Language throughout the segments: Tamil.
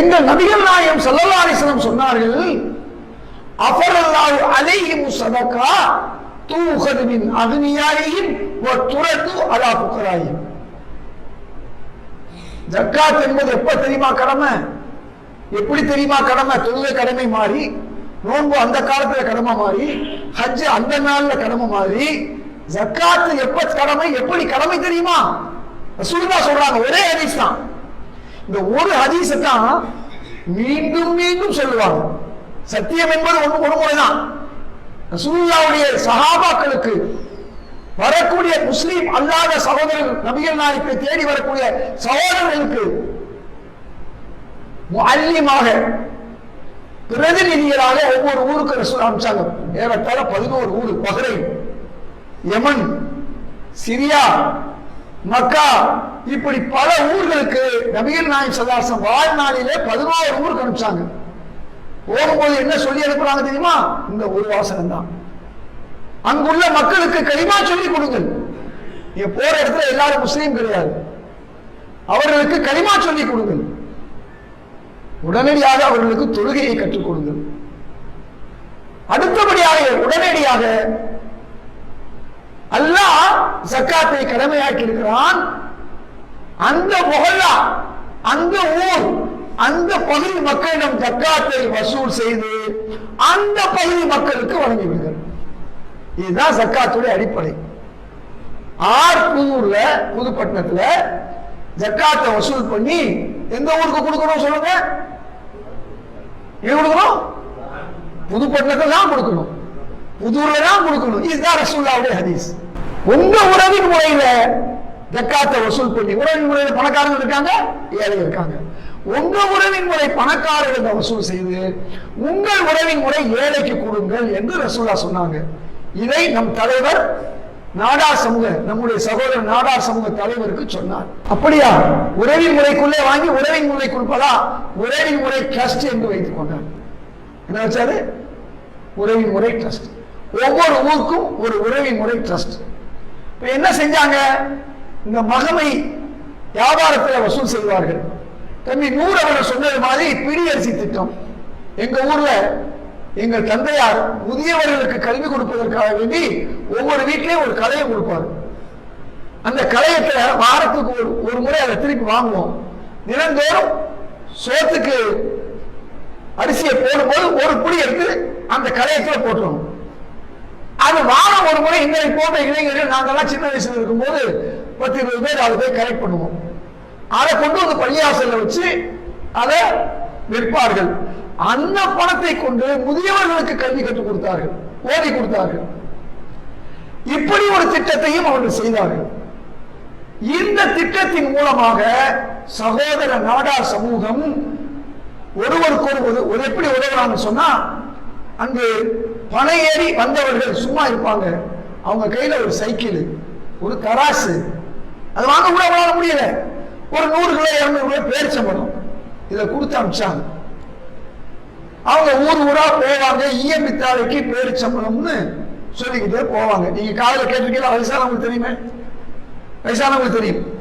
எங்கள் நபிகள் நாயம் சல்லல்லாஹிஸ்லம் சொன்னார்கள் அஃபரல்லாஹு அலைஹிம் சதகா தூஹது மின் அக்னியாயிஹிம் வ துரது அலா ஃபுகராயிஹிம் ஜக்காத் என்பது எப்ப தெரியுமா கடமை? எப்படி தெரியுமா கடமை? தொழுகை கடமை மாறி நோன்பு அந்த காலத்துல கடமை மாறி ஹஜ் அந்த நாள்ல கடமை மாறி ஜக்காத்து எப்ப கடமை எப்படி கடமை தெரியுமா? ரசூலுல்லா சொல்றாங்க ஒரே ஹதீஸ் தான். இந்த ஒரு ஹதீஸை தான் மீண்டும் மீண்டும் சொல்லுவாங்க. சத்தியம் என்பது ஒன்று ஒரு முறைதான். ரசூல்லாவுடைய சகாபாக்களுக்கு வரக்கூடிய முஸ்லீம் அல்லாத சகோதரர் நபிகள் நாயத்தை தேடி வரக்கூடிய சகோதரர்களுக்கு அல்லியமாக பிரதிநிதிகளாக ஒவ்வொரு ஊருக்கு ரசூல் அனுப்பிச்சாங்க. ஏறத்தாழ பதினோரு ஊர் பஹ்ரைன் யமன் சிரியா மக்கா இப்படி பல ஊர்களுக்கு நபிகள் நாயகம் சதாசம் வாழ்நாளிலே பதினோரு ஊருக்கு அனுப்பிச்சாங்க. போகும்போது என்ன சொல்லி அனுப்புறாங்க தெரியுமா? இந்த ஒரு வாசகம் தான். அங்குள்ள மக்களுக்கு களிமா சொல்லி கொடுங்கள். நீங்க போற இடத்துல எல்லாரும் முஸ்லீம் கிடையாது. அவர்களுக்கு களிமா சொல்லி கொடுங்கள். உடனடியாக அவர்களுக்கு தொழுகையை கற்றுக் கொடுங்கள். அடுத்தபடியாக உடனடியாக அல்லாஹ் ஜக்காத்தை கடமையாக்கி இருக்கிறான் அந்த முகல்லா அந்த ஊர் அந்த பகுதி மக்களிடம் ஜக்காத்தை வசூல் செய்து அந்த பகுதி மக்களுக்கு வழங்கி விடுகிறது இதுதான் சக்காத்துடைய அடிப்படை. ஆர்பூர்ல புதுப்பட்டினத்துல ஜக்காத்தை வசூல் பண்ணி எந்த ஊருக்கு கொடுக்கணும் சொல்லுங்க? எங்க கொடுக்கணும்? புதுப்பட்டினத்துல தான் கொடுக்கணும். புதூர்ல தான் கொடுக்கணும். இதுதான் ரசூல்லாவுடைய ஹதீஸ். உங்க உறவின் முறையில ஜக்காத்தை வசூல் பண்ணி உறவின் முறையில பணக்காரங்க இருக்காங்க ஏழை இருக்காங்க. உங்க உறவின் முறை பணக்காரர்கள் வசூல் செய்து உங்கள் உறவின் முறை ஏழைக்கு கொடுங்கள் என்று ரசூலா சொன்னாங்க. இதை நம் தலைவர் நாடார் சமூக நம்முடைய சகோதரர் நாடார் சமூக தலைவருக்கு சொன்னார். அப்படியா? உறவின் முறைக்குள்ளே வாங்கி உறவின் முறை கொடுப்பதா உறவின் முறை ட்ரஸ்ட் என்று வைத்துக் கொண்டார். என்ன வச்சாரு? உறவின் முறை ட்ரஸ்ட் ஒவ்வொரு ஊருக்கும் ஒரு உறவின் முறை ட்ரஸ்ட் இப்போ என்ன செஞ்சாங்க? இந்த மகமை வியாபாரத்தில் வசூல் செய்வார்கள். தம்பி நூறு அவர்கள் சொன்னது மாதிரி பிடி அரிசி திட்டம். எங்க ஊர்ல எங்கள் தந்தையார் முதியவர்களுக்கு கல்வி கொடுப்பதற்காக வேண்டி ஒவ்வொரு வீட்லயும் ஒரு கலையை கொடுப்பார். அந்த கலையத்தை வாரத்துக்கு ஒரு ஒரு முறை அதை திருப்பி வாங்குவோம். தினந்தோறும் சோத்துக்கு அரிசியை போடும்போது ஒரு புடி எடுத்து அந்த கலையத்தில் போட்டுருவோம். அது வாரம் ஒரு முறை எங்களை போன்ற இளைஞர்கள் நாங்கள்லாம் சின்ன வயசுல இருக்கும்போது பத்து இருபது பேர் அதை போய் கலெக்ட் பண்ணுவோம். அதை கொண்டு வந்து பள்ளியாசல்ல வச்சு அதை விற்பார்கள். அந்த பணத்தை கொண்டு முதியவர்களுக்கு கல்வி கற்றுக் கொடுத்தார்கள் ஓதி கொடுத்தார்கள். இப்படி ஒரு திட்டத்தையும் அவர்கள் செய்தார்கள். இந்த திட்டத்தின் மூலமாக சகோதர நாடார் சமூகம் ஒருவருக்கு ஒரு ஒரு எப்படி உதவுறாங்க சொன்னா அங்கு பனை ஏறி வந்தவர்கள் சும்மா இருப்பாங்க. அவங்க கையில் ஒரு சைக்கிள் ஒரு தராசு. அது வாங்க கூட வாங்க முடியல. ஒரு நூறு கிலோ இரநூறு கிலோ பேரிச்சம்பழம். இதை கொடுத்து அனுப்பிச்சாங்க. அவங்க ஊர் ஊரா போவாங்க. ஈயமித்தாளைக்கு பேரிச்சம்பழம்னு சொல்லிக்கிட்டே போவாங்க. நீங்க காதல கேட்டிருக்கீங்களா? வயசானவங்களுக்கு தெரியுமே? வயசானவங்களுக்கு தெரியும்.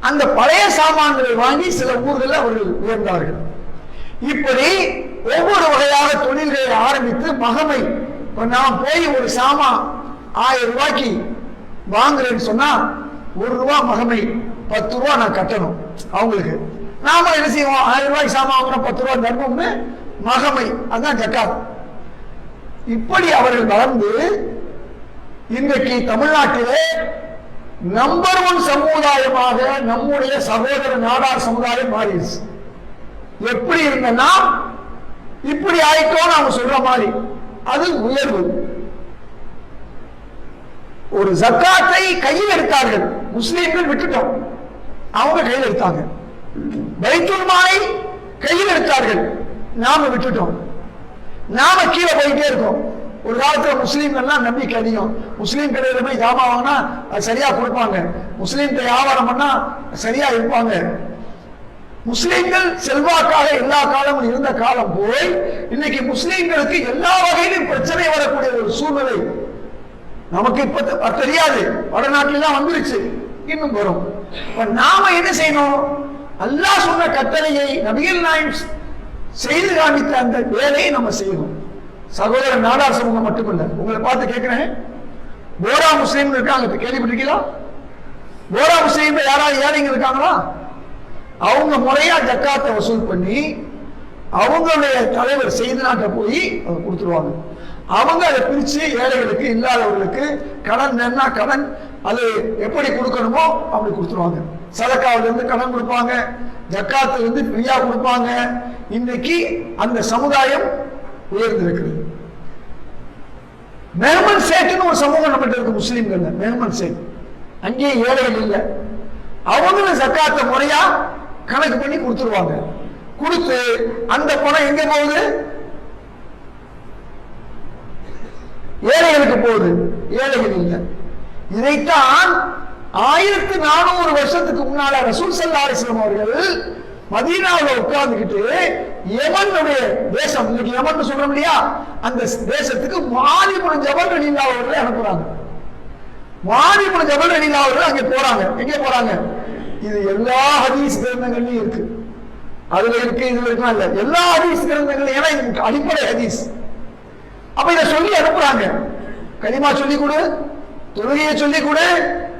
அந்த பழைய சாமான்களை வாங்கி சில ஊர்களில் அவர்கள் உயர்ந்தார்கள். இப்படி ஒவ்வொரு வகையாக தொழில்களை ஆரம்பித்து மகமை. நான் போய் ஒரு சாமான் ஆயிரம் ரூபாய்க்கு வாங்குறேன்னு சொன்னா ஒரு ரூபா மகமை பத்து ரூபா நான் கட்டணும் அவங்களுக்கு. நாம என்ன செய்வோம்? ஆயிரம் ரூபாய்க்கு சாமான் வாங்குறோம் பத்து ரூபா தர்மம்னு மகமை அதுதான் ஜக்காத். இப்படி அவர்கள் வளர்ந்து இன்றைக்கு தமிழ்நாட்டிலே நம்பர் ஒன் சமுதாயமாக நம்முடைய சகோதர நாடார் சமுதாயம் மாறிடுச்சு. எப்படி இருந்தனா இப்படி ஆயிட்டோம்னு அவங்க சொல்ற மாதிரி. அது உயர்வு. ஒரு ஜக்காத்தை கையில் எடுத்தார்கள். முஸ்லீம்கள் விட்டுட்டோம். அவங்க கையில் எடுத்தாங்க. பைத்துல் மாலை கையில் எடுத்தார்கள். நாம விட்டுட்டோம். நாம கீழே போயிட்டே இருக்கோம். ஒரு காலத்துல முஸ்லீம்கள்லாம் நம்பிக்கை அதிகம். முஸ்லீம் கடையில போய் ஜாமா வாங்கினா அது சரியா கொடுப்பாங்க. முஸ்லீம் வியாபாரம் பண்ணா சரியா இருப்பாங்க. முஸ்லிம்கள் செல்வாக்காக எல்லா காலமும் இருந்த காலம் போய் இன்னைக்கு முஸ்லிம்களுக்கு எல்லா வகையிலும் பிரச்சனை வரக்கூடிய ஒரு சூழ்நிலை. நமக்கு இப்ப தெரியாது. வடநாட்டில தான் வந்துருச்சு. இன்னும் வரும். இப்ப நாம என்ன செய்யணும்? அல்லாஹ் சொன்ன கட்டளையை நபிகள் நாயம் செய்து காமித்த அந்த வேலையை நம்ம செய்யணும். சகோதர நாடார் சமூகம் மட்டுமல்ல. உங்களை பார்த்து கேட்கிறேன். போரா முஸ்லீம் இருக்காங்க. கேள்விப்பட்டிருக்கீங்களா? போரா முஸ்லீம் யாராவது ஏழைங்க இருக்காங்களா? அவங்க முறையா ஜக்காத்தை வசூல் பண்ணி அவங்களுடைய தலைவர் செய்தினாட்ட போய் அதை கொடுத்துருவாங்க. அவங்க அதை பிரித்து ஏழைகளுக்கு இல்லாதவர்களுக்கு கடன் என்ன கடன் அது எப்படி கொடுக்கணுமோ அப்படி கொடுத்துருவாங்க. சதக்காவிலிருந்து கடன் கொடுப்பாங்க ஜக்காத்துலேருந்து ஃப்ரீயாக கொடுப்பாங்க. இன்னைக்கு அந்த சமுதாயம் உயர்ந்திருக்கிறது. மேமன் சேட்டுன்னு ஒரு சமூகம் நம்மகிட்ட இருக்கு முஸ்லீம்கள் மேமன் சேட். அங்கேயும் ஏழைகள் இல்லை. அவங்களும் ஜக்காத்தை முறையாக கணக்கு பண்ணி கொடுத்துருவாங்க. கொடுத்து அந்த பணம் எங்க போகுது? ஏழைகளுக்கு போகுது. ஏழைகள் இல்லை. இதைத்தான் ஆயிரத்தி நானூறு வருஷத்துக்கு முன்னால ரசூல் சல்லா அலிஸ்லாம் அவர்கள் மதீனாவில் உட்கார்ந்துக்கிட்டு யமனுடைய தேசம் இன்னைக்கு யமன் சொல்றோம் இல்லையா? அந்த தேசத்துக்கு மாதிபுரம் ஜபல் ரலீலா அவர்களை அனுப்புறாங்க. மாதிபுரம் ஜபல் ரலீலா அவர்கள் அங்கே போறாங்க. எங்க போறாங்க? இது எல்லா ஹதீஸ் கிரந்தங்கள்லயும் இருக்கு. அதுல இருக்கு இதுல இருக்கா இல்ல. எல்லா ஹதீஸ் கிரந்தங்களையும் ஏன்னா இது அடிப்படை ஹதீஸ். அப்ப இதை சொல்லி அனுப்புறாங்க. கனிமா சொல்லி கொடு தொழுகையை சொல்லி கொடு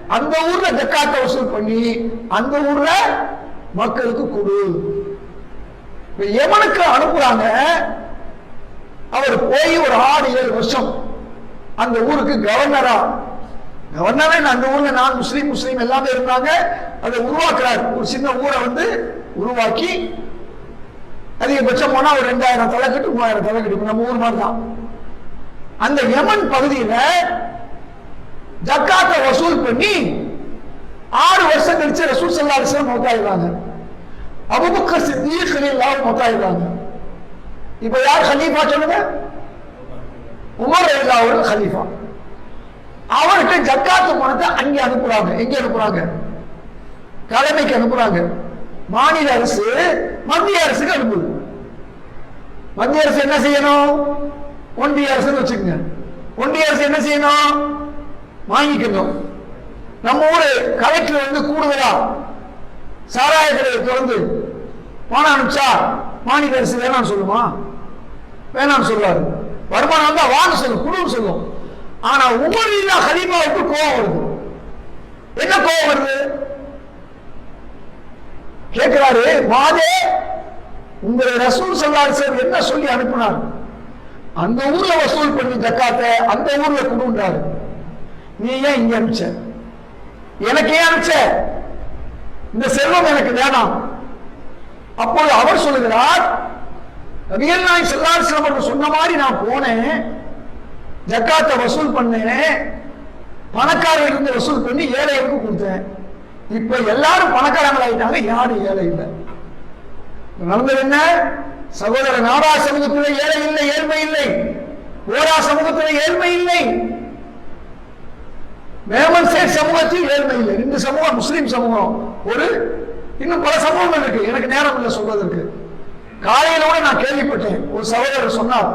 அந்த ஊர்ல ஜக்காத்தை வசூல் பண்ணி அந்த ஊர்ல மக்களுக்கு கொடு. எவனுக்கு அனுப்புறாங்க. அவர் போய் ஒரு ஆறு ஏழு வருஷம் அந்த ஊருக்கு கவர்னரா கவர்னரே அந்த ஊர்ல நான் முஸ்லீம் முஸ்லீம் எல்லாமே இருந்தாங்க. அதை உருவாக்குறாரு. ஒரு சின்ன ஊரை வந்து உருவாக்கி அதிகபட்சம் போனா ஒரு ரெண்டாயிரம் தலைக்கட்டு மூவாயிரம் தலைக்கட்டு நம்ம ஊர் மாதிரி தான் அந்த யமன் பகுதியில ஜக்காத்தை வசூல் பண்ணி ஆறு வருஷம் கழிச்சு ரசூல் சல்லா அலிஸ்லாம் மௌத்தாயிடுறாங்க அபுபக்கர் சித்திக் ஹலீல்லாவும் மௌத்தாயிடுறாங்க இப்போ யார் ஹலீஃபா சொல்லுங்க? உமர் அல்லாவோட ஹலீஃபா. அவர்கிட்ட ஜக்காத்து பணத்தை அங்கே அனுப்புறாங்க. எங்க அனுப்புறாங்க? தலைமைக்கு அனுப்புறாங்க. மாநில அரசு மத்திய அரசுக்கு அனுப்புது. மத்திய அரசு என்ன செய்யணும்? ஒன்றிய அரசுன்னு வச்சுக்கோங்க. ஒன்றிய அரசு என்ன செய்யணும்? வாங்கிக்கணும். நம்ம ஊர் கலெக்டர் வந்து கூடுதலா சாராய கடையை திறந்து பணம் அனுப்பிச்சா மாநில அரசு வேணாம்னு சொல்லுமா? வேணாம்னு சொல்லுவாரு வருமானம் தான் வாங்க சொல்லும் குடும்பம் சொல்லும் ஆனா உமர் இல்லா ஹலீமாவுக்கு கோபம் வருது. என்ன கோபம் வருது? கேட்கிறாரு மாதே உங்களை ரசூல் சல்லார் சார் என்ன சொல்லி அனுப்பினார்? அந்த ஊர்ல வசூல் பண்ணி ஜக்காத்தை அந்த ஊர்ல கொடுன்றாரு. நீ ஏன் இங்க அனுப்பிச்ச? எனக்கு ஏன் அனுப்பிச்ச? இந்த செல்வம் எனக்கு வேணாம். அப்போது அவர் சொல்லுகிறார் நபிகள் நாய் செல்லார் சிலம்பரம் சொன்ன மாதிரி நான் போனேன். ஜக்காத்தை வசூல் பண்ணேன் பணக்காரர் வசூல் பண்ணி ஏழைகளுக்கு கொடுத்தேன். இப்ப எல்லாரும் பணக்காரங்களாயிட்டாங்க யாரும் ஏழை இல்லை. நடந்தது என்ன? சகோதர நாடா சமூகத்தில் ஏழை இல்லை ஏழ்மை இல்லை. ஓரா சமூகத்தில் ஏழ்மை இல்லை. மேமன் சேட் சமூகத்தில் ஏழ்மை இல்லை. இந்த சமூகம் முஸ்லீம் சமூகம். ஒரு இன்னும் பல சமூகம் இருக்கு. எனக்கு நேரம் இல்லை சொல்வதற்கு காலையில கூட நான் கேள்விப்பட்டேன். ஒரு சகோதரர் சொன்னார்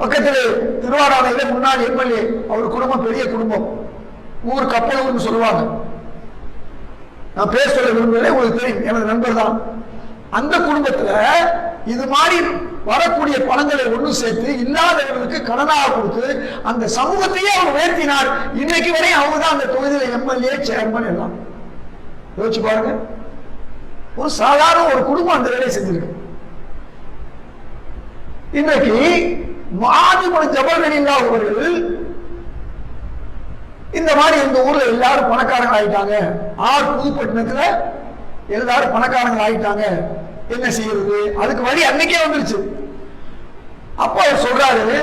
பக்கத்தில் திருவாரூரையில முன்னாள் எம்எல்ஏ அவர் குடும்பம் பெரிய குடும்பம். ஊர் கப்பலூர்னு சொல்லுவாங்க. நான் பேர் சொல்ல விரும்பல உங்களுக்கு தெரியும். எனது நண்பர் தான். அந்த குடும்பத்துல இது மாதிரி வரக்கூடிய பணங்களை ஒன்று சேர்த்து இல்லாதவர்களுக்கு கடனாக கொடுத்து அந்த சமூகத்தையே அவர் உயர்த்தினார். இன்னைக்கு வரையும் அவங்க தான் அந்த தொகுதியில் எம்எல்ஏ சேர்மன் எல்லாம். யோசிச்சு பாருங்க. ஒரு சாதாரண ஒரு குடும்பம் அந்த வேலையை செஞ்சிருக்கு. இன்றைக்கு மாதிபுரம் ஜபர்களில்லா அவர்கள் இந்த மாதிரி இந்த ஊர்ல எல்லாரும் பணக்காரங்க ஆயிட்டாங்க. ஆர் புதுப்பட்டினத்துல எல்லாரும் பணக்காரங்க ஆயிட்டாங்க. என்ன செய்யறது? அதுக்கு வழி அன்னைக்கே வந்துருச்சு. அப்ப அவர் சொல்றாரு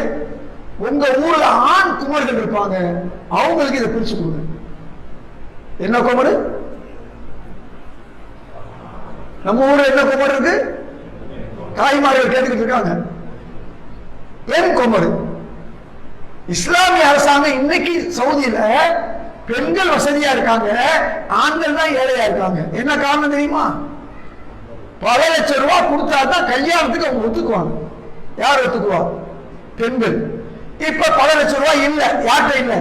உங்க ஊர்ல ஆண் குமர்கள் இருப்பாங்க. அவங்களுக்கு இதை பிரிச்சு கொடுங்க. என்ன குமரு? நம்ம ஊர்ல என்ன குமர் இருக்கு? தாய்மார்கள் கேட்டுக்கிட்டு இருக்காங்க. ஏன் குமரு. இஸ்லாமிய அரசாங்கம் இன்னைக்கு சவுதியில பெண்கள் வசதியா இருக்காங்க ஆண்கள் தான் ஏழையா இருக்காங்க. என்ன காரணம் தெரியுமா? பல லட்சம் ரூபாய் கொடுத்தா தான் கல்யாணத்துக்கு அவங்க ஒத்துக்குவாங்க. யார் ஒத்துக்குவா? பெண்கள். இப்ப பல லட்சம் ரூபாய் இல்ல. யார்கிட்ட இல்ல?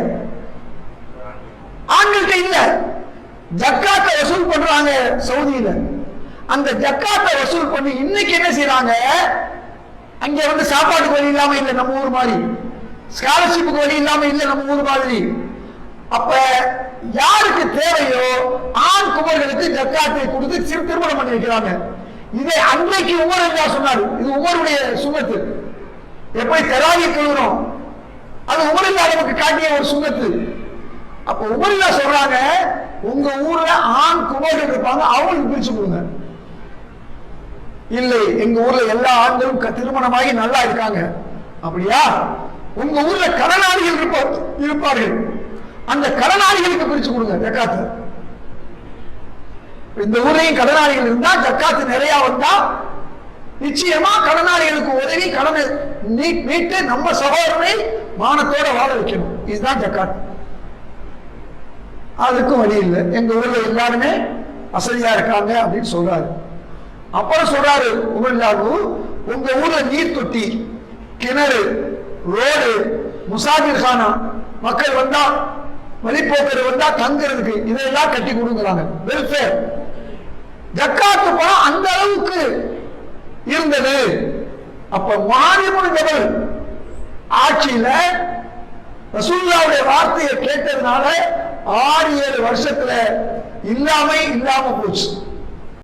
ஆண்கள்கிட்ட இல்ல. ஜக்காத்தை வசூல் பண்றாங்க சவுதியில. அந்த ஜக்காத்தை வசூல் பண்ணி இன்னைக்கு என்ன செய்யறாங்க அங்க வந்து சாப்பாட்டுக்கு வழி இல்லாம இல்லை நம்ம ஊர் மாதிரி. ஸ்காலர்ஷிப்புக்கு வழி இல்லாம இல்லை நம்ம ஊர் மாதிரி. அப்ப யாருக்கு தேவையோ ஆண் குமர்களுக்கு ஜக்காத்தை கொடுத்து சிறு திருமணம் பண்ணி வைக்கிறாங்க. இதை அன்றைக்கு உமர் என்றா சொன்னார். இது உமருடைய சுங்கத்து. எப்படி தெராவி கழுவுறோம்? அது உமரில்லா நமக்கு காட்டிய ஒரு சுங்கத்து. அப்ப உமரில்லா சொல்றாங்க உங்க ஊர்ல ஆண் குமர்கள் இருப்பாங்க அவங்களுக்கு பிரிச்சு கொடுங்க. இல்லை எங்க ஊர்ல எல்லா ஆண்களும் க- திருமணமாகி நல்லா இருக்காங்க. அப்படியா? உங்க ஊர்ல கடனாளிகள் இருப்பா- இருப்பார்கள். அந்த கடனாளிகளுக்கு பிரிச்சு கொடுங்க ஜக்காத்து. இந்த ஊர்லயும் கடனாளிகள் இருந்தா ஜக்காத்து நிறைய வந்தா நிச்சயமா கடனாளிகளுக்கு உதவி கடனை மீட்டு நம்ம சகோதரனை மானத்தோட வாழ வைக்கணும். இதுதான் ஜக்காத் அதுக்கும் வழி இல்லை. எங்க ஊர்ல எல்லாருமே வசதியா இருக்காங்க அப்படின்னு சொல்றாரு. அப்புறம் சொல்றாரு உமர்லாகு உங்க ஊர்ல நீர் தொட்டி கிணறு ரோடு முசாபிர் கானா மக்கள் வந்தா வழிபோக்கர் வந்தா தங்குறதுக்கு இதெல்லாம் கட்டி கொடுக்குறாங்க வெல்ஃபேர் ஜக்காத்து பணம் அந்த அளவுக்கு இருந்தது. அப்ப மாறிமுன் ஜபல் ஆட்சியில ரசூல்லாவுடைய வார்த்தையை கேட்டதுனால ஆறு ஏழு வருஷத்துல இல்லாம இல்லாம போச்சு.